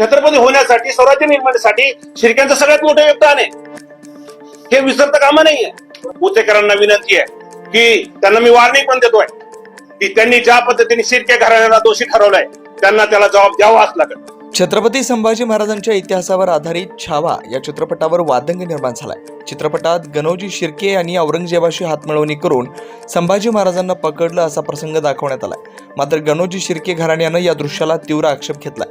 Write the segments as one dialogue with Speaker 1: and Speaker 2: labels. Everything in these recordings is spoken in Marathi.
Speaker 1: छत्रपती होण्यासाठी स्वराज्य निर्माणासाठी शिर्क्यांचं सगळ्यात मोठं योगदान आहे. हे विसरता कामा नाहीये उतेकरांना विनंती आहे की त्यांना मी वार्निंग पण देतोय की त्यांनी ज्या पद्धतीने शिर्के घराण्याला दोषी ठरवलाय त्यांना त्याला जबाब द्यावाच लागेल.
Speaker 2: छत्रपती संभाजी महाराजांच्या इतिहासावर आधारित छावा या चित्रपटावर वादंग निर्माण झालाय. चित्रपटात गणोजी शिर्के यांनी औरंगजेबाशी हातमिळवणी करून संभाजी महाराजांना पकडलं असा प्रसंग दाखवण्यात आला मात्र गणोजी शिर्के घराण्यानं या दृश्याला तीव्र आक्षेप घेतला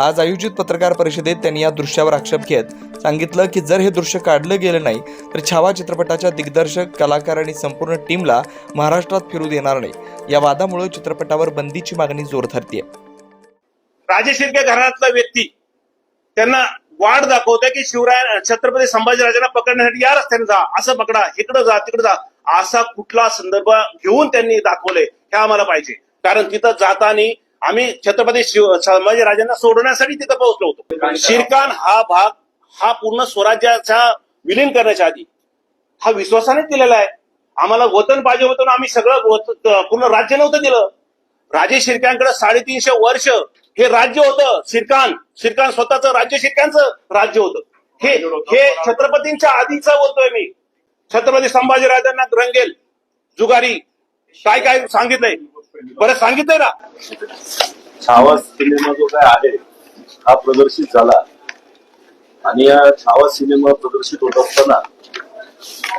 Speaker 2: आज आयोजित पत्रकार परिषदेत त्यांनी या दृश्यावर आक्षेप घेत सांगितलं की जर हे दृश्य काढलं गेलं नाही तर छावा चित्रपटाच्या दिग्दर्शक कलाकार आणि संपूर्ण टीमला महाराष्ट्रात फिरू देणार नाही. या वादामुळे चित्रपटावर बंदीची मागणी जोर धरतीये.
Speaker 1: राजे शिर्के घराण्यातला व्यक्ती त्यांना वाट दाखवते की शिवराय छत्रपती संभाजीराजांना पकडण्यासाठी या रस्त्याने जा असं पकडा इकडं जा तिकडं जा असा कुठला संदर्भ घेऊन त्यांनी दाखवले हे आम्हाला पाहिजे. कारण तिथं जाताना आम्ही छत्रपती शिव संभाजीराजांना सोडण्यासाठी तिथं पोहोचलो होतो. शिरकान हा भाग हा पूर्ण स्वराज्याचा विलीन करण्याच्या आधी हा विश्वासाने दिलेला आहे. आम्हाला वतन पाहिजे होतं आम्ही सगळं पूर्ण राज्य नव्हतं दिलं. राजे शिरक्यांकडे साडेतीनशे वर्ष हे राज्य होतं शिरकान शिरकान स्वतःचं राज्य शिर्क्यांचं राज्य होतं. हे हे छत्रपतींच्या आधीच बोलतोय मी. छत्रपती संभाजीराजांना रंगेल. जुगारी. काय काय सांगितलंय? बरं सांगितलंय ना.
Speaker 3: छावा सिनेमा जो काय आहे हा प्रदर्शित झाला. आणि या छावा सिनेमा प्रदर्शित होत असताना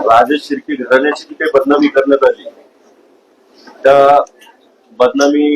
Speaker 3: राजेश शिर्के घराण्याची जी काही बदनामी करण्यात आली. त्या बदनामी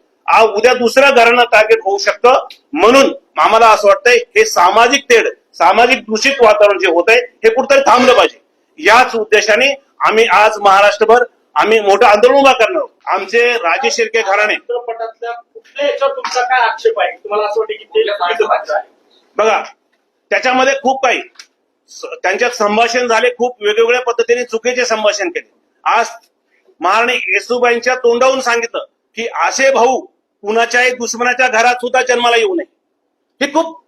Speaker 1: आज उद्या दुसऱ्या घरांना टार्गेट होऊ शकतं. म्हणून आम्हाला असं वाटतंय हे सामाजिक तेढ सामाजिक दूषित वातावरण जे होत आहे हे कुठेतरी थांबलं पाहिजे. याच उद्देशाने आम्ही आज महाराष्ट्रभर आम्ही मोठं आंदोलन उभा करणार. आमचे राजे शिर्के घराणे.
Speaker 4: चित्रपटातल्या कुठल्या याच्यावर तुमचा काय आक्षेप आहे? तुम्हाला असं वाटतं की ते चुकीचं वाटतं आहे?
Speaker 1: बघा त्याच्यामध्ये खूप काही. त्यांच्यात संभाषण झाले खूप वेगवेगळ्या पद्धतीने चुकीचे संभाषण केले. आज महाराणी येसुबाईंच्या तोंडावून सांगितलं की असे भाऊ कुणाच्याही दुश्मनाच्या घरात सुद्धा जन्माला येऊ नये. हे खूप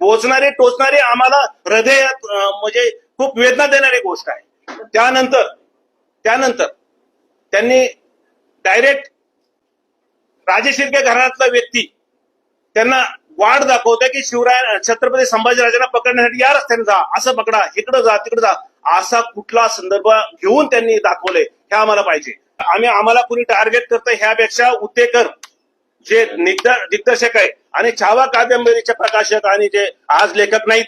Speaker 1: पोचणारे टोचणारे आम्हाला हृदयात म्हणजे खूप वेदना देणारी गोष्ट आहे. त्यानंतर त्यानंतर त्यांनी डायरेक्ट राजे शिर्के घराण्यातला व्यक्ती त्यांना वाट दाखवते की शिवराय छत्रपती संभाजीराजांना पकडण्यासाठी या रस्त्याने जा असं पकडा इकडे जा तिकडे जा. असा कुठला संदर्भ घेऊन त्यांनी दाखवले हे आम्हाला पाहिजे. आम्ही आम्हाला कुणी टार्गेट करतं ह्यापेक्षा उत्तेकर जे दिग्दर्शक आहे आणि छावा कादंबरीचे प्रकाशक आणि जे आज लेखक नाहीत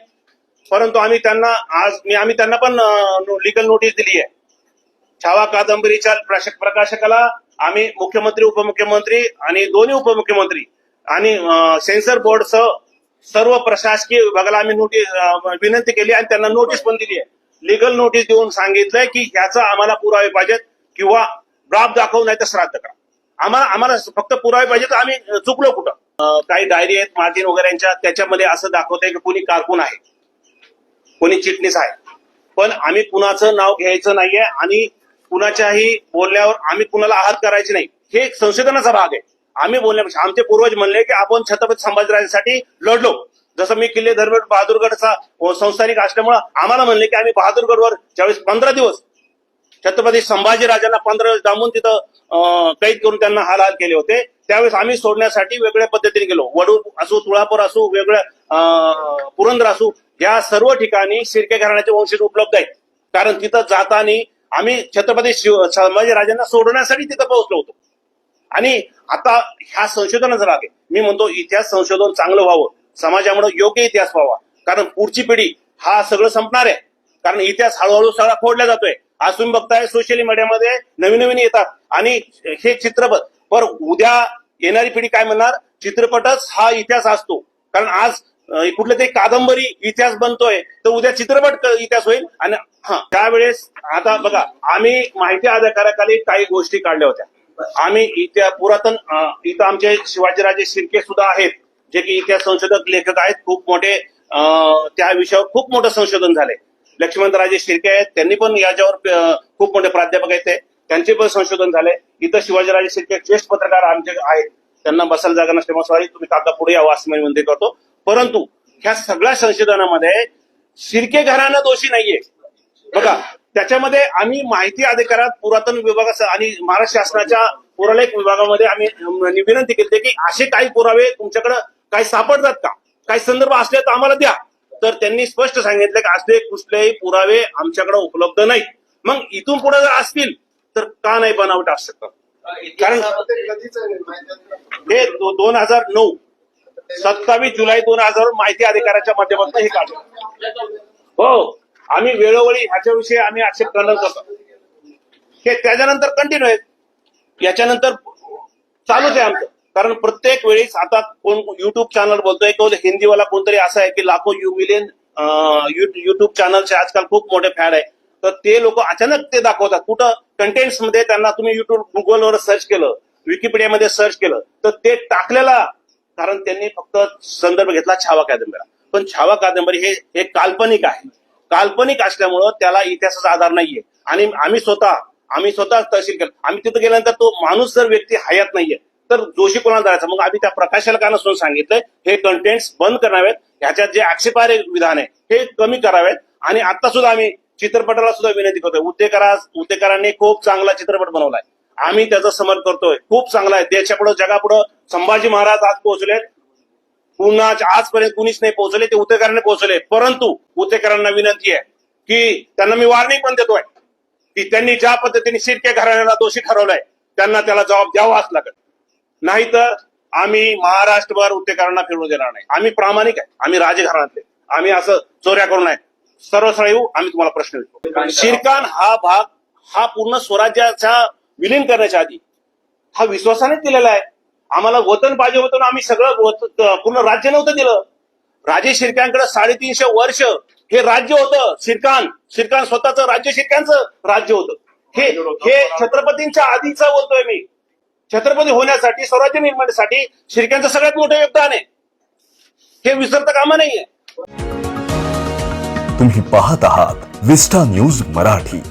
Speaker 1: परंतु आम्ही त्यांना आज मी आम्ही त्यांना पण लिगल नोटीस दिली आहे. छावा कादंबरीच्या प्रकाशकाला आम्ही मुख्यमंत्री उपमुख्यमंत्री आणि दोन्ही उपमुख्यमंत्री आणि सेन्सर बोर्डसह सर्व प्रशासकीय विभागाला आम्ही नोटीस विनंती केली आणि त्यांना नोटीस पण दिली आहे. लिगल नोटीस देऊन सांगितलंय की ह्याचा आम्हाला पुरावे पाहिजेत किंवा ड्रॉप दाखवून नाही तर श्राद्ध करा. आम्हाला आम्हाला फक्त पुरावे पाहिजे तर आम्ही चुकलो कुठं? काही डायरी आहेत मार्जिन वगैरेच्या त्याच्यामध्ये असं दाखवतंय की कोणी कारकून आहे. कोणी चिटणीस आहे. पण आम्ही कुणाचं नाव घ्यायचं नाहीये आणि कुणाच्याही बोलल्यावर आम्ही कुणाला आहात करायचे नाही. हे एक संशोधनाचा भाग आहे. आम्ही बोलण्यापेक्षा आमचे पूर्वज म्हणले की आपण छत्रपती संभाजीराजांसाठी लढलो. जसं मी किल्ले धर्मेट बहादूरगडचा संस्थानिक असल्यामुळं आम्हाला म्हणले की आम्ही बहादूरगडवर ज्यावेळेस पंधरा दिवस छत्रपती संभाजीराजांना पंधरा दिवस डांबून तिथं अं, कैद करून त्यांना हाल हाल केले होते. त्यावेळेस आम्ही सोडण्यासाठी वेगळ्या पद्धतीने गेलो. वडू असो तुळापूर असो वेगळ्या अं, पुरंदर असो या सर्व ठिकाणी शिर्के घराण्याचे वंशज उपलब्ध आहेत. कारण तिथं जाताना आम्ही छत्रपती शिव संभाजीराजांना सोडण्यासाठी तिथं पोहोचलो होतो. आणि आता ह्या संशोधनाचा राग आहे. मी म्हणतो इतिहास संशोधन चांगलं व्हावं. समाजामुळे योग्य इतिहास व्हावा. कारण पुढची पिढी हा सगळं संपणार आहे. कारण इतिहास हळूहळू सगळा खोडला जातोय. आज तुम्ही बघताय सोशल मीडियामध्ये नवीन नवीन येतात. आणि हे चित्रपट पर उद्या येणारी पिढी काय म्हणणार? चित्रपटच हा इतिहास असतो. कारण आज कुठलं तरी कादंबरी इतिहास बनतोय तर उद्या चित्रपट इतिहास होईल. आणि हा त्यावेळेस आता बघा आम्ही माहिती अधिकाराखाली काही गोष्टी काढल्या होत्या. आम्ही इतिहा पुरातन इथं आमचे शिवाजीराजे शिर्के सुद्धा आहेत जे की इतिहास संशोधक लेखक आहेत. खूप मोठे त्या विषयावर खूप मोठं संशोधन झालंय. लक्ष्मणराजे शिर्के आहेत. त्यांनी पण याच्यावर खूप मोठे प्राध्यापक आहेत ते. त्यांचे पण संशोधन झाले. इथं शिवाजीराजे शिर्के ज्येष्ठ पत्रकार आमचे आहेत. त्यांना बसायला जागा नसल्यामुळे सॉरी तुम्ही काका पुढे यावं असं मी विनंती करतो. परंतु ह्या सगळ्या संशोधनामध्ये शिर्के घराणं दोषी नाहीये. बघा त्याच्यामध्ये आम्ही माहिती अधिकारात पुरातन विभागास आणि महाराष्ट्र शासनाच्या पुरालेख विभागामध्ये आम्ही विनंती केली की असे काही पुरावे तुमच्याकडे काही सापडतात का? काही संदर्भ असले तर आम्हाला द्या. तर त्यांनी स्पष्ट सांगितलं की असले कुठलेही पुरावे आमच्याकडे उपलब्ध नाहीत. मग इथून पुढे जर असतील तर का नाही बनावट असू शकतात कारण हे दोन हजार नऊ सत्तावीस जुलै दोन हजार माहिती अधिकाराच्या माध्यमातून हे काढलं. हो आम्ही वेळोवेळी ह्याच्याविषयी आम्ही आक्षेप करणार करतो. हे त्याच्यानंतर कंटिन्यू आहे याच्यानंतर चालूच आहे आमचं. कारण प्रत्येक वेळेस आता कोण युट्यूब चॅनल बोलतोय किंवा हिंदीवाला कोणतरी असं आहे की लाखो यू मिलियन युट्यूब चॅनलचे आजकाल खूप मोठे फॅन आहे. तर ते लोक अचानक ते दाखवतात. कुठं कंटेंट्समध्ये त्यांना तुम्ही युट्यूब गुगलवर सर्च केलं विकिपीडियामध्ये सर्च केलं तर ते टाकलेला कारण त्यांनी फक्त संदर्भ घेतला छावा कादंबरी पण छावा कादंबरी हे एक काल्पनिक आहे. काल्पनिक असल्यामुळं त्याला इतिहासाचा आधार नाहीये. आणि आम्ही स्वतः आम्ही स्वतः तहसील केलं. आम्ही तिथं गेल्यानंतर तो माणूस जर व्यक्ती हयात नाहीये तर जोशी कोणाला जायचा? मग आम्ही त्या प्रकाशाला नसून सांगितलंय हे कंटेंट्स बंद करावेत. ह्याच्यात जे आक्षेपार्ह विधान आहे हे कमी करावेत. आणि आता सुद्धा आम्ही चित्रपटाला सुद्धा विनंती करतोय. उद्देकरा उद्देकरांनी खूप चांगला चित्रपट बनवलाय. आम्ही त्याचं समर्थन करतोय. खूप चांगला आहे. देशापुढं जगापुढं संभाजी महाराज आज पोहोचलेत. पुन्हा आजपर्यंत कुणीच नाही पोहोचले ते उतेकरांनी पोहोचले. परंतु उतेकरांना विनंती आहे की त्यांना मी वॉर्निंग पण देतोय की त्यांनी ज्या पद्धतीने शिर्के घराण्याला दोषी ठरवलंय त्यांना त्याला जबाब द्यावाच लागेल नाहीतर आम्ही महाराष्ट्रभर उतेकरांना फिरून देणार नाही. आम्ही प्रामाणिक आहे. आम्ही राजघराण्यातले. आम्ही असं चोऱ्या करू नये. सर्व सरळ येऊ आम्ही तुम्हाला प्रश्न विचारू. शिरकान हा भाग हा पूर्ण स्वराज्याच्या विलीन करण्याच्या आधी हा विश्वासाने दिलेला आहे. आम्हाला वतन पाहिजे होतं आम्ही सगळं पूर्ण राज्य नव्हतं दिलं. राजे शिरकांकडे साडेतीनशे वर्ष हे राज्य होतं. शिरकान शिरकान स्वतःचं राज्य शिरकांचं राज्य होतं. हे हे छत्रपतींच्या आधीचं बोलतोय मी. छत्रपती होण्यासाठी स्वराज्य निर्माणासाठी शिर्क्यांचं सगळ्यात मोठं योगदान आहे. हे विसरता कामा नाहीये.
Speaker 5: तुम्ही पाहत आहात विस्टा न्यूज मराठी.